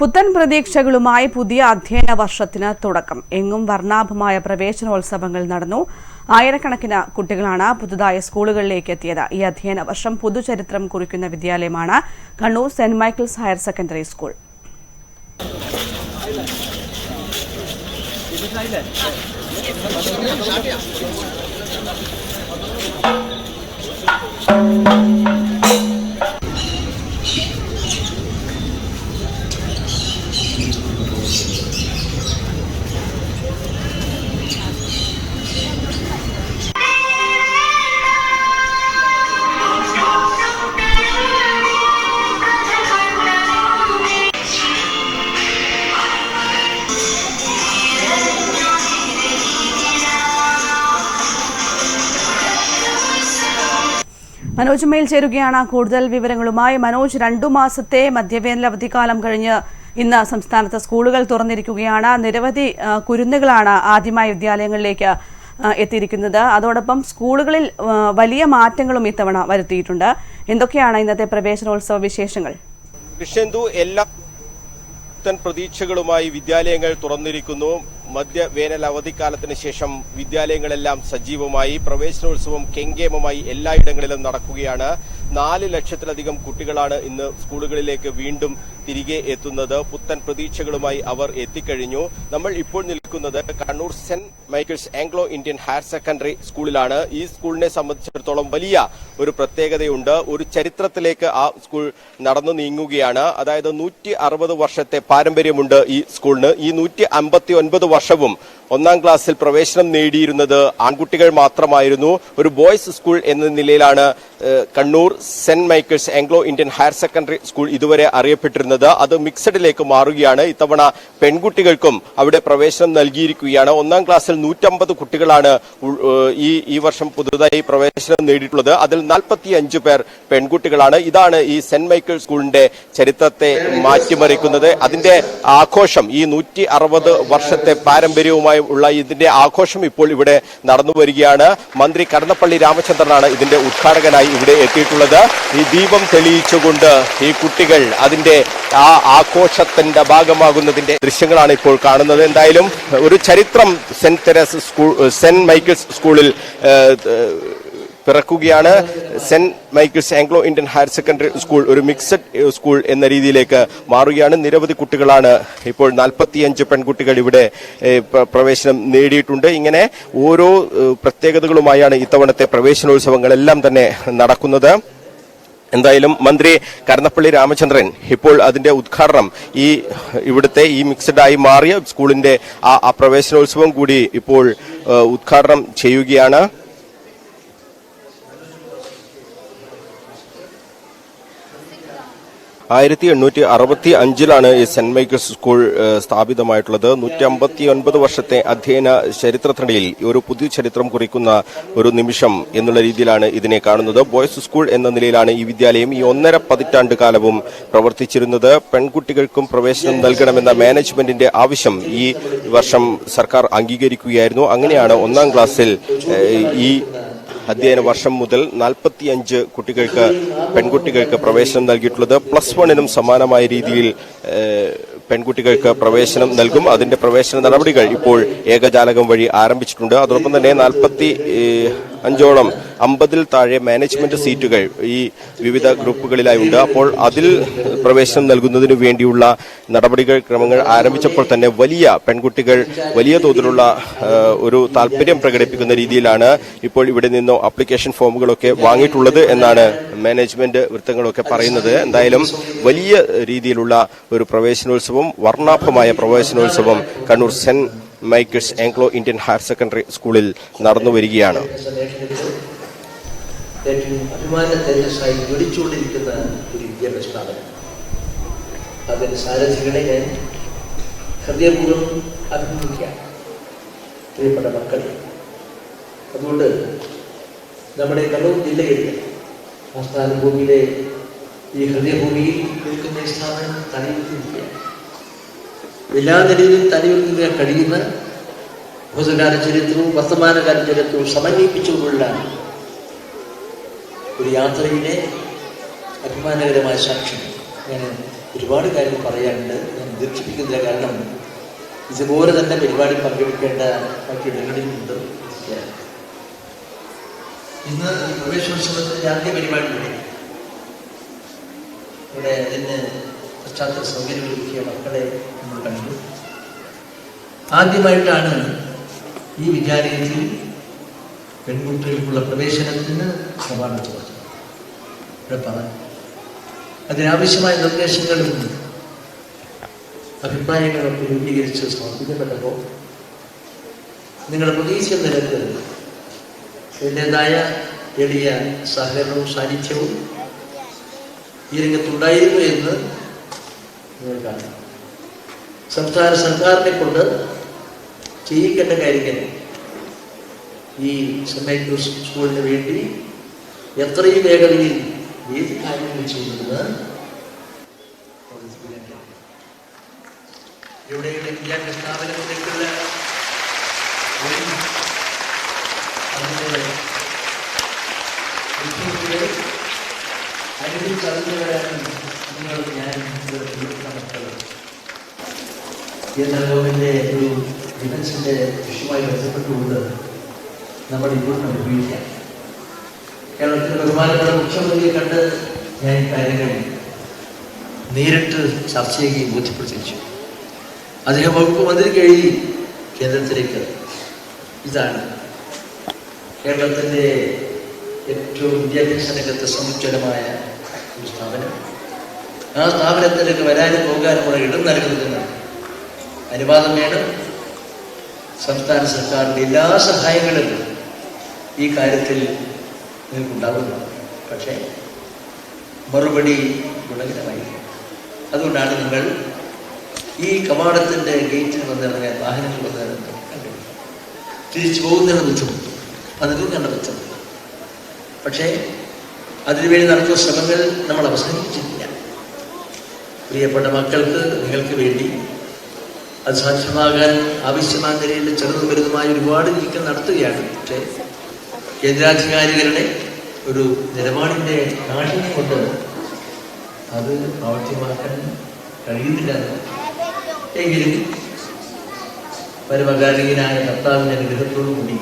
പുത്തൻ പ്രതീക്ഷകളുമായി പുതിയ അധ്യയന വർഷത്തിന് തുടക്കം. എങ്ങും വർണാഭമായ പ്രവേശനോത്സവങ്ങൾ നടന്നു. ആയിരക്കണക്കിന് കുട്ടികളാണ് പുതുതായി സ്കൂളുകളിലേക്ക് എത്തിയത്. ഈ അധ്യയന വർഷം പുതുചരിത്രം കുറിക്കുന്ന വിദ്യാലയമാണ് Kannur Saint Michael's higher secondary school. Manoj ചേരുകയാണ്. കൂടുതൽ വിവരങ്ങളുമായി മനോജ് രണ്ടു മാസത്തെ മധ്യവേനൽ അവധിക്കാലം കഴിഞ്ഞ് ഇന്ന് സംസ്ഥാനത്ത് സ്കൂളുകൾ തുറന്നിരിക്കുകയാണ്. നിരവധി കുരുന്നുകളാണ് ആദ്യമായി വിദ്യാലയങ്ങളിലേക്ക് എത്തിയിരിക്കുന്നത്. അതോടൊപ്പം സ്കൂളുകളിൽ വലിയ മാറ്റങ്ങളും ഇത്തവണ വരുത്തിയിട്ടുണ്ട്. എന്തൊക്കെയാണ് ഇന്നത്തെ പ്രവേശനോത്സവ വിശേഷങ്ങൾ? എല്ലാ പ്രതീക്ഷകളുമായി വിദ്യാലയങ്ങൾ തുറന്നിരിക്കുന്നു. മധ്യ വേനൽ അവധിക്കാലത്തിന് ശേഷം വിദ്യാലയങ്ങളെല്ലാം സജീവമായി പ്രവേശനോത്സവം കെങ്കേമമായി എല്ലായിടങ്ങളിലും നടക്കുകയാണ്. നാല് ലക്ഷത്തിലധികം കുട്ടികളാണ് ഇന്ന് സ്കൂളുകളിലേക്ക് വീണ്ടും തിരികെ എത്തുന്നത് പുത്തൻ പ്രതീക്ഷകളുമായി അവർ എത്തിക്കഴിഞ്ഞു. നമ്മൾ ഇപ്പോൾ നിൽക്കുന്നത് Kannur Saint Michael's Anglo Indian higher secondary സ്കൂളിലാണ്. ഈ സ്കൂളിനെ സംബന്ധിച്ചിടത്തോളം വലിയ ഒരു പ്രത്യേകതയുണ്ട്. ഒരു ചരിത്രത്തിലേക്ക് ആ സ്കൂൾ നടന്നു നീങ്ങുകയാണ്. അതായത് നൂറ്റി അറുപത് വർഷത്തെ പാരമ്പര്യമുണ്ട് ഈ സ്കൂളിന്. ഈ നൂറ്റി അമ്പത്തി ഒൻപത് വർഷവും ഒന്നാം ക്ലാസ്സിൽ പ്രവേശനം നേടിയിരുന്നത് ആൺകുട്ടികൾ മാത്രമായിരുന്നു. ഒരു ബോയ്സ് സ്കൂൾ എന്ന നിലയിലാണ് Kannur Saint Michael's Anglo Indian higher secondary school ഇതുവരെ അറിയപ്പെട്ടിരുന്നത്. അത് മിക്സഡിലേക്ക് മാറുകയാണ്. ഇത്തവണ പെൺകുട്ടികൾക്കും അവിടെ പ്രവേശനം നൽകിയിരിക്കുകയാണ്. ഒന്നാം ക്ലാസ്സിൽ നൂറ്റമ്പത് കുട്ടികളാണ് ഈ ഈ വർഷം പുതുതായി പ്രവേശനം നേടിയിട്ടുള്ളത്. അതിൽ നാൽപ്പത്തി അഞ്ച് പേർ പെൺകുട്ടികളാണ്. ഇതാണ് ഈ സെന്റ് മൈക്കിൾ സ്കൂളിന്റെ ചരിത്രത്തെ മാറ്റിമറിക്കുന്നത്. അതിന്റെ ആഘോഷം ഈ നൂറ്റി അറുപത് വർഷത്തെ പാരമ്പര്യവുമായി ഉള്ള ഇതിന്റെ ആഘോഷം ഇപ്പോൾ ഇവിടെ നടന്നു വരികയാണ്. മന്ത്രി കടന്നപ്പള്ളി രാമചന്ദ്രനാണ് ഇതിന്റെ ഉദ്ഘാടകനായി ഇവിടെ എത്തിയിട്ടുള്ളത്. ഈ ദീപം തെളിയിച്ചുകൊണ്ട് ഈ കുട്ടികൾ അതിന്റെ ആ ആഘോഷത്തിന്റെ ഭാഗമാകുന്നതിന്റെ ദൃശ്യങ്ങളാണ് ഇപ്പോൾ കാണുന്നത്. എന്തായാലും ഒരു ചരിത്രം Saint Teresa's school Saint Michael's സ്കൂളിൽ പിറക്കുകയാണ്. Saint Michael's Anglo Indian higher secondary school ഒരു മിക്സഡ് സ്കൂൾ എന്ന രീതിയിലേക്ക് മാറുകയാണ്. നിരവധി കുട്ടികളാണ് ഇപ്പോൾ നാൽപ്പത്തിയഞ്ച് പെൺകുട്ടികൾ ഇവിടെ പ്രവേശനം നേടിയിട്ടുണ്ട്. ഇങ്ങനെ ഓരോ പ്രത്യേകതകളുമായാണ് ഇത്തവണത്തെ പ്രവേശനോത്സവങ്ങളെല്ലാം തന്നെ നടക്കുന്നത്. എന്തായാലും മന്ത്രി കരുണപ്പള്ളി രാമചന്ദ്രൻ ഇപ്പോൾ അതിന്റെ ഉദ്ഘാടനം ഈ ഇവിടുത്തെ ഈ മിക്സഡ് ആയി മാറിയ സ്കൂളിന്റെ ആ പ്രവേശനോത്സവം കൂടി ഇപ്പോൾ ഉദ്ഘാടനം ചെയ്യുകയാണ്. ആയിരത്തി എണ്ണൂറ്റി അറുപത്തി അഞ്ചിലാണ് ഈ സെന്റ് മൈക്കിൾസ് സ്കൂൾ സ്ഥാപിതമായിട്ടുള്ളത്. നൂറ്റി അമ്പത്തി ഒൻപത് വർഷത്തെ അധ്യയന ചരിത്രത്തിനിടയിൽ ഒരു പുതിയ ചരിത്രം കുറിക്കുന്ന ഒരു നിമിഷം എന്നുള്ള രീതിയിലാണ് ഇതിനെ കാണുന്നത്. ബോയ്സ് സ്കൂൾ എന്ന നിലയിലാണ് ഈ വിദ്യാലയം ഈ ഒന്നര പതിറ്റാണ്ട് കാലവും പ്രവർത്തിച്ചിരുന്നത്. പെൺകുട്ടികൾക്കും പ്രവേശനം നൽകണമെന്ന മാനേജ്മെന്റിന്റെ ആവശ്യം ഈ വർഷം സർക്കാർ അംഗീകരിക്കുകയായിരുന്നു. അങ്ങനെയാണ് ഒന്നാം ക്ലാസ്സിൽ ഈ അധ്യയന വർഷം മുതൽ നാൽപ്പത്തിയഞ്ച് കുട്ടികൾക്ക് പെൺകുട്ടികൾക്ക് പ്രവേശനം നൽകിയിട്ടുള്ളത്. പ്ലസ് വണ്ണിനും സമാനമായ രീതിയിൽ പെൺകുട്ടികൾക്ക് പ്രവേശനം നൽകും. അതിന്റെ പ്രവേശന നടപടികൾ ഇപ്പോൾ ഏകജാലകം വഴി ആരംഭിച്ചിട്ടുണ്ട്. അതോടൊപ്പം തന്നെ നാൽപ്പത്തി അഞ്ചോളം അമ്പതിൽ താഴെ മാനേജ്മെന്റ് സീറ്റുകൾ ഈ വിവിധ ഗ്രൂപ്പുകളിലായി ഉണ്ട്. അപ്പോൾ അതിൽ പ്രവേശനം നൽകുന്നതിന് വേണ്ടിയുള്ള നടപടികൾ ക്രമങ്ങൾ ആരംഭിച്ചപ്പോൾ തന്നെ വലിയ പെൺകുട്ടികൾ വലിയ തോതിലുള്ള ഒരു താല്പര്യം പ്രകടിപ്പിക്കുന്ന രീതിയിലാണ് ഇപ്പോൾ ഇവിടെ നിന്നോ അപ്ലിക്കേഷൻ ഫോമുകളൊക്കെ വാങ്ങിയിട്ടുള്ളത് എന്നാണ് മാനേജ്മെന്റ് വൃത്തങ്ങളൊക്കെ പറയുന്നത്. എന്തായാലും വലിയ രീതിയിലുള്ള ഒരു പ്രവേശനോത്സവം വർണാഭമായ പ്രവേശനോത്സവം Kannur Saint Michael's Anglo Indian higher secondary സ്കൂളിൽ നടന്നു വരികയാണ്. ഒരു വിദ്യാഭ്യാസ സ്ഥാപനം. ഞാൻ ഹൃദയപൂർവം പ്രിയപ്പെട്ട മക്കൾ അതുകൊണ്ട് നമ്മുടെ കണ്ണൂർ ജില്ലയിൽ ആസ്ഥാന ഭൂമിയിലെ ഈ ഹൃദയഭൂമിയിൽ നിൽക്കുന്ന സ്ഥാപനം തലയുന്നിരിക്കുകയാണ് എല്ലാ നിലയിലും തലയുന്നിൽ കഴിയുന്ന ഭൂതകാല ചരിത്രവും വർത്തമാനകാല ചരിത്രവും സമന്വയിപ്പിച്ചുകൊണ്ടുള്ള ഒരു യാത്രയിലെ അഭിമാനകരമായ സാക്ഷ്യം. ഞാൻ ഒരുപാട് കാര്യങ്ങൾ പറയാനുണ്ട്. ഞാൻ ദീർഘിപ്പിക്കുന്നില്ല കാരണം ഇതുപോലെ തന്നെ പരിപാടി പങ്കെടുക്കേണ്ട മറ്റിടങ്ങളിലുണ്ട് ഇന്ന് ഈ പ്രവേശനോത്സവത്തിന്റെ ആദ്യ പരിപാടി ഇവിടെ അതിന് പശ്ചാത്തല സൗകര്യം ഒരുക്കിയ മക്കളെ നമ്മൾ കണ്ടു. ആദ്യമായിട്ടാണ് ഈ വിദ്യാലയത്തിൽ പെൺകുട്ടികൾക്കുള്ള പ്രവേശനത്തിന് സമാനം കൊടുത്തത് ഇവിടെ പറഞ്ഞു അതിനാവശ്യമായ നിർദ്ദേശങ്ങളും അഭിപ്രായങ്ങളൊക്കെ രൂപീകരിച്ച് സമർപ്പിക്കപ്പെട്ടപ്പോൾ നിങ്ങളുടെ പ്രതീക്ഷ നിരക്ക് എന്റെതായ എളിയ സഹകരണവും സാന്നിധ്യവും ഈ രംഗത്തുണ്ടായിരുന്നു എന്ന് നിങ്ങൾ കാണാം സംസ്ഥാന സർക്കാരിനെ കൊണ്ട് ചെയ്യിക്കേണ്ട കാര്യങ്ങൾ. ഈ മൈക്കിൾസ് സ്കൂളിന് വേണ്ടി എത്രയും വേഗതയിൽ ഏത് കാര്യങ്ങൾ ചെയ്യുന്നത് ഇവിടെയുള്ള വിദ്യാഭ്യാസ സ്ഥാപനങ്ങളിലേക്കുള്ള അതിന്റെ അനുഭവിച്ചറിഞ്ഞു വരാനും നിങ്ങൾ ഞാൻ കേന്ദ്ര ഒരു ഡിഫൻസിന്റെ ഇഷ്യൂമായി ബന്ധപ്പെട്ടുകൊണ്ട് നമ്മൾ ഇപ്പോഴും അനുഭവിക്കാം. കേരളത്തിലെ ബഹുമാനപ്പെട്ട മുഖ്യമന്ത്രിയെ കണ്ട് ഞാൻ കാര്യങ്ങൾ നേരിട്ട് ചർച്ച ചെയ്യുകയും ബോധ്യപ്പെടുത്തിച്ചു അദ്ദേഹം വകുപ്പ് മന്ത്രിക്ക് എഴുതി കേന്ദ്രത്തിലേക്ക്. ഇതാണ് കേരളത്തിന്റെ ഏറ്റവും വിദ്യാഭ്യാസ രംഗത്ത് സമുച്ചലമായ ഒരു സ്ഥാപനം. ആ സ്ഥാപനത്തിലേക്ക് വരാനും പോകാനുമുള്ള ഇടം നൽകുന്നതിന് അനുവാദം വേണം. സംസ്ഥാന സർക്കാരിന്റെ എല്ലാ സഹായങ്ങളും ഈ കാര്യത്തിൽ നിങ്ങൾക്കുണ്ടാകുന്നു. പക്ഷേ മറുപടി ഗുണകരമായിരിക്കും അതുകൊണ്ടാണ് നിങ്ങൾ ഈ കവാടത്തിന്റെ ഗേറ്റിൽ വന്നിറങ്ങിയ വാഹനങ്ങൾ വന്നിറങ്ങുന്നത് തിരിച്ചു പോകുന്നതിന് ബുദ്ധിമുട്ട് പലരും കണ്ട ബുദ്ധിമുട്ട് പക്ഷേ അതിനുവേണ്ടി നടത്തുന്ന ശ്രമങ്ങൾ നമ്മൾ അവസാനിപ്പിച്ചിട്ടില്ല. പ്രിയപ്പെട്ട മക്കൾക്ക് നിങ്ങൾക്ക് വേണ്ടി അത് സാധ്യമാകാൻ ആവശ്യമായ നിലയിൽ ചെറുതും വലുതുമായ ഒരുപാട് നീക്കം നടത്തുകയാണ്. പക്ഷേ കേന്ദ്രാധികാരികളുടെ ഒരു നിലപാടിന്റെ കാഠിന്യം കൊണ്ട് അത് പ്രാവർത്തികമാക്കാൻ കഴിയുന്നില്ല എങ്കിലും പരമകാലികനായ കർത്താവിന്റെ അനുഗ്രഹത്തോടു കൂടി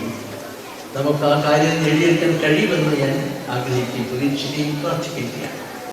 നമുക്ക് ആ കാര്യം നേടിയെടുക്കാൻ കഴിയുമെന്ന് ഞാൻ ആഗ്രഹിക്കുകയും പ്രതീക്ഷിക്കുകയും പ്രാർത്ഥിക്കുകയും